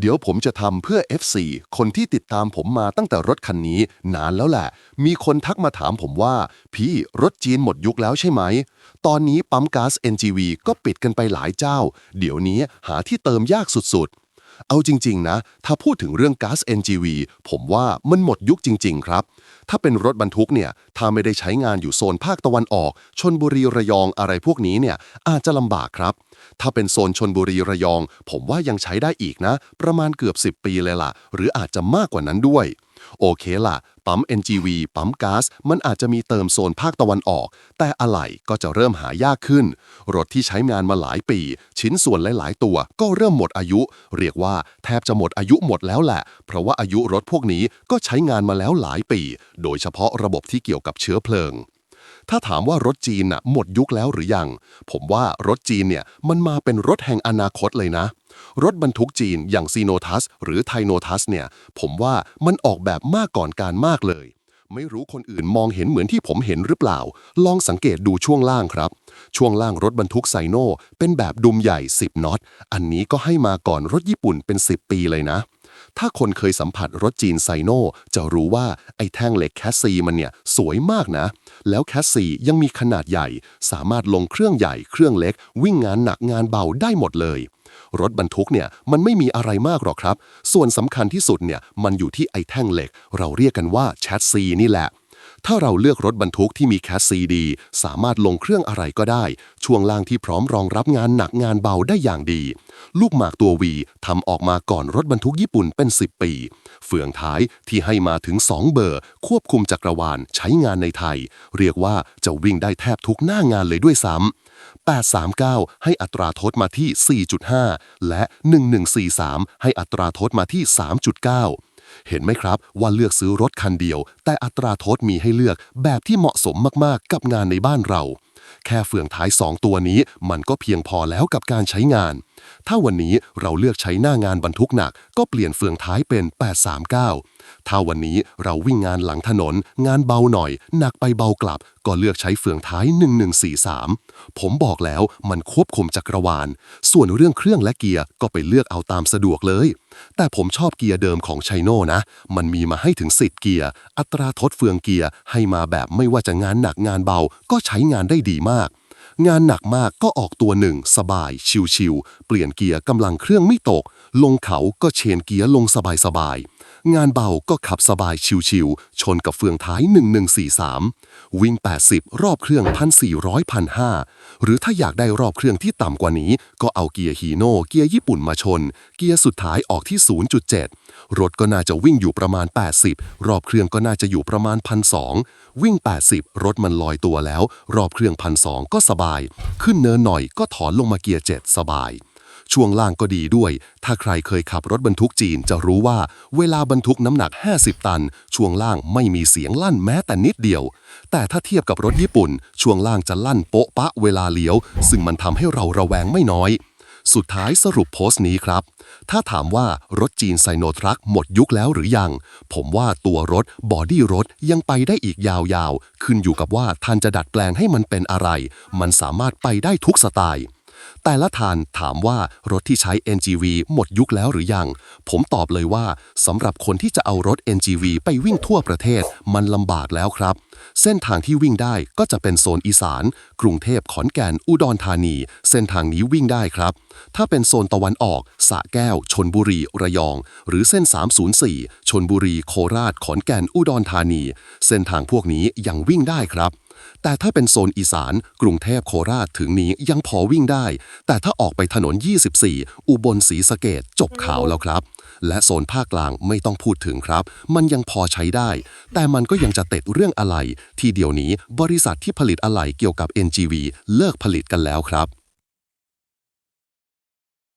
เดี๋ยวผมจะทำเพื่อ FC คนที่ติดตามผมมาตั้งแต่รถคันนี้ นานแล้วแหละ มีคนทักมาถามผมว่า พี่รถจีนหมดยุคแล้วใช่ไหม ตอนนี้ปั๊มก๊าซ NGV ก็ปิดกันไปหลายเจ้า เดี๋ยวนี้หาที่เติมยากสุดๆ เอาจริง ๆ นะ ถ้าพูดถึงเรื่องก๊าซ NGV ผมว่ามันหมดยุคจริง ๆ ครับ ถ้าเป็นรถบรรทุกเนี่ย ถ้าไม่ได้ใช้งานอยู่โซนภาคตะวันออก ชนบุรีระยองอะไรพวกนี้เนี่ย อาจจะลำบากครับ ถ้าเป็นโซนชนบุรีระยอง ผมว่ายังใช้ได้อีกนะ ประมาณเกือบ 10 ปีเลยล่ะ หรืออาจจะมากกว่านั้นด้วย โอเคล่ะ ปั๊ม NGV ปั๊มก๊าซมันอาจจะมีเติมโซนภาคตะวันออก แต่อะไหล่ก็จะเริ่มหายากขึ้น รถที่ใช้งานมาหลายปี ชิ้นส่วนหลาย ๆ ตัวก็เริ่มหมดอายุ เรียกว่าแทบจะหมดอายุหมดแล้วแหละ เพราะว่าอายุรถพวกนี้ก็ใช้งานมาแล้วหลายปี โดยเฉพาะระบบที่เกี่ยวกับเชื้อเพลิง ถ้าถามว่ารถจีนน่ะหมดยุคแล้วหรือยัง ผมว่ารถจีนเนี่ยมันมาเป็นรถแห่งอนาคตเลยนะ รถบรรทุกจีนอย่างซีโนทัสหรือไทโนทัสเนี่ยผมว่ามันออกแบบมากก่อนการมากเลย ไม่รู้คนอื่นมองเห็นเหมือนที่ผมเห็นหรือเปล่า ลองสังเกตดูช่วงล่างครับ ช่วงล่างรถบรรทุกไซโนเป็นแบบดุมใหญ่ 10น็อตอันนี้ก็ให้มาก่อนรถญี่ปุ่นเป็น 10 ปีเลยนะ ถ้าคนเคยสัมผัสรถจีนไซโนจะรู้ว่าไอ้แท่งเหล็กแคสซีมันเนี่ยสวยมากนะ แล้วแคสซียังมีขนาดใหญ่ สามารถลงเครื่องใหญ่เครื่องเล็ก วิ่งงานหนักงานเบาได้หมดเลย รถบรรทุกเนี่ยมันไม่มีอะไรมากหรอกครับ ส่วนสำคัญที่สุดเนี่ยมันอยู่ที่ไอ้แท่งเหล็ก เราเรียกกันว่าแชสซีนี่แหละ ถ้าเราเลือกรถบรรทุกที่มีแคสซีดี สามารถลงเครื่องอะไรก็ได้ ช่วงล่างที่พร้อมรองรับงานหนักงานเบาได้อย่างดี ลูกหมากตัววีทำออกมาก่อนรถบรรทุกญี่ปุ่นเป็น 10 ปี เฟืองท้ายที่ให้มาถึง 2 เบอร์ ควบคุมจักรวาลใช้งานในไทย เรียกว่าจะวิ่งได้แทบทุกหน้างานเลยด้วยซ้ำ839 ให้อัตราโทษมาที่ 4.5 และ 1143 ให้อัตราโทษมาที่ 3.9 เห็นไหมครับว่าเลือกซื้อรถคันเดียว แต่อัตราโทษมีให้เลือกแบบที่เหมาะสมมากๆ กับงานในบ้านเรา แค่เฟืองท้าย 2 ตัวนี้มันก็เพียงพอแล้วกับการใช้งาน ถ้าวันนี้เราเลือกใช้หน้างานบรรทุกหนัก ก็เปลี่ยนเฟืองท้ายเป็น 839 ถ้าวันนี้เราวิ่งงานหลังถนน งานเบาหน่อย หนักไปเบากลับ ก็เลือกใช้เฟืองท้าย 1143 ผมบอกแล้วมันควบคุมจักรวาล ส่วนเรื่องเครื่องและเกียร์ก็ไปเลือกเอาตามสะดวกเลย แต่ผมชอบเกียร์เดิมของไชโน่นะ มันมีมาให้ถึง10เกียร์ อัตราทดเฟืองเกียร์ให้มาแบบไม่ว่าจะงานหนักงานเบาก็ใช้งานได้ดีมาก งานหนักมากก็ออกตัวหนึ่ง สบาย ชิวๆเปลี่ยนเกียร์กำลังเครื่องไม่ตก ลงเขาก็เชนเกียร์ลงสบายๆ งานเบาก็ขับสบายชิวๆ ชนกับเฟืองท้าย 1143 วิ่ง 80 รอบเครื่อง 1,400 1,500 หรือถ้าอยากได้รอบเครื่องที่ต่ำกว่านี้ ก็เอาเกียร์ฮีโน่เกียร์ญี่ปุ่นมาชน เกียร์สุดท้ายออกที่ 0.7 รถก็น่าจะวิ่งอยู่ประมาณ 80 รอบเครื่องก็น่าจะอยู่ประมาณ 1,200 วิ่ง 80 รถมันลอยตัวแล้ว รอบเครื่อง 1,200 ก็สบาย ขึ้นเนินหน่อยก็ถอนลงมาเกียร์ 7 สบาย ช่วงล่างก็ดีด้วย ถ้าใครเคยขับรถบรรทุกจีนจะรู้ว่าเวลาบรรทุกน้ำหนัก 50 ตัน ช่วงล่างไม่มีเสียงลั่นแม้แต่นิดเดียว แต่ถ้าเทียบกับรถญี่ปุ่น ช่วงล่างจะลั่นโป๊ะปะเวลาเลี้ยว ซึ่งมันทำให้เราระแวงไม่น้อย สุดท้ายสรุปโพสต์นี้ครับ ถ้าถามว่ารถจีนไซโนทรัคหมดยุคแล้วหรือยัง ผมว่าตัวรถบอดี้รถยังไปได้อีกยาวๆ ขึ้นอยู่กับว่าท่านจะดัดแปลงให้มันเป็นอะไร มันสามารถไปได้ทุกสไตล์ แต่ละทานถามว่ารถที่ใช้ NGV หมดยุคแล้วหรือยัง ผมตอบเลยว่าสำหรับคนที่จะเอารถ NGV ไปวิ่งทั่วประเทศมันลำบากแล้วครับ เส้นทางที่วิ่งได้ก็จะเป็นโซนอีสาน กรุงเทพขอนแก่นอุดรธานี เส้นทางนี้วิ่งได้ครับ ถ้าเป็นโซนตะวันออกสระแก้ว ชนบุรี ระยอง หรือเส้น 304 ชนบุรี โคราช ขอนแก่นอุดรธานี เส้นทางพวกนี้ยังวิ่งได้ครับแต่ถ้าเป็นโซนอีสาน กรุงเทพโคราชถึงนี้ยังพอวิ่งได้ แต่ถ้าออกไปถนน 24 อุบลศรีสะเกดจบข่าวแล้วครับ และโซนภาคกลางไม่ต้องพูดถึงครับ มันยังพอใช้ได้ แต่มันก็ยังจะเติดเรื่องอะไหล่ที่เดี๋ยวนี้บริษัทที่ผลิตอะไหล่เกี่ยวกับ NGV เลิกผลิตกันแล้วครับ